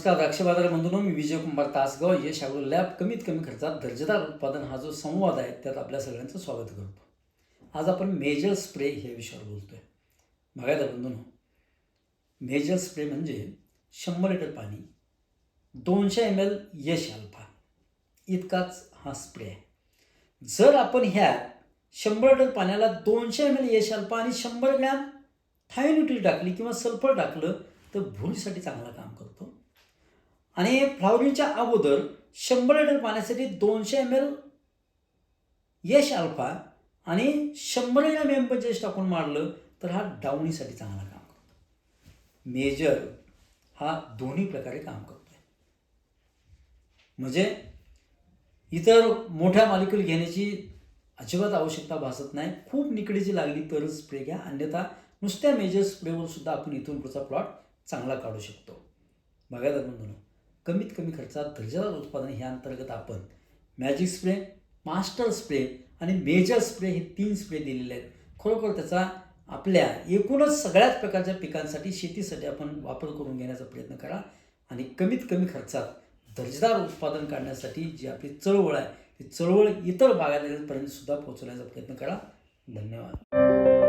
नमस्कार द्राक्ष बाजार बंधूंनो मी विजय कुमार तासगाव. यश ॲग्रो लॅब कमीत कमी खर्चात दर्जेदार उत्पादन हा जो संवाद आहे त्यात आपल्या सगळ्यांचं स्वागत करतो. आज आपण मेजर स्प्रे ह्या विषयावर बोलतोय. बघायला बंधून मेजर स्प्रे म्हणजे शंभर लिटर पाणी दोनशे एम एल यश अल्फा. इतकाच हा स्प्रे आहे. जर आपण ह्या शंभर लिटर पाण्याला दोनशे एम एल यश अल्फा आणि शंभर ग्रॅम थायोन्युट्री टाकली किंवा सल्फर टाकलं तर भूलसाठी चांगलं काम करतो. आणि फ्लावरिंगच्या अगोदर शंभर लिटर पाण्यासाठी दोनशे एम एल यश अल्फा आणि शंभर एम एम पंचेस टाकून मारलं तर हा डाऊनीसाठी चांगला काम करतो. मेजर हा दोन्ही प्रकारे काम करतो म्हणजे इतर मोठ्या मालिक्युल घेण्याची अजिबात आवश्यकता भासत नाही. खूप निकडीची लागली तरच स्प्रे घ्या. अन्यथा नुसत्या मेजर स्प्रेवर सुद्धा आपण इथून पुढचा प्लॉट चांगला काढू शकतो. बघायला म्हणून कमीत कमी खर्चात दर्जेदार उत्पादन ह्या अंतर्गत आपण मॅजिक स्प्रे मास्टर स्प्रे आणि मेजर स्प्रे हे तीन स्प्रे दिलेले आहेत. खरोखर त्याचा आपल्या एकूणच सगळ्याच प्रकारच्या पिकांसाठी शेतीसाठी आपण वापर करून घेण्याचा प्रयत्न करा आणि कमीत कमी खर्चात दर्जेदार उत्पादन काढण्यासाठी जी आपली चळवळ आहे ती चळवळ इतर बागायतदारांपर्यंत सुद्धा पोहोचवण्याचा प्रयत्न करा. धन्यवाद.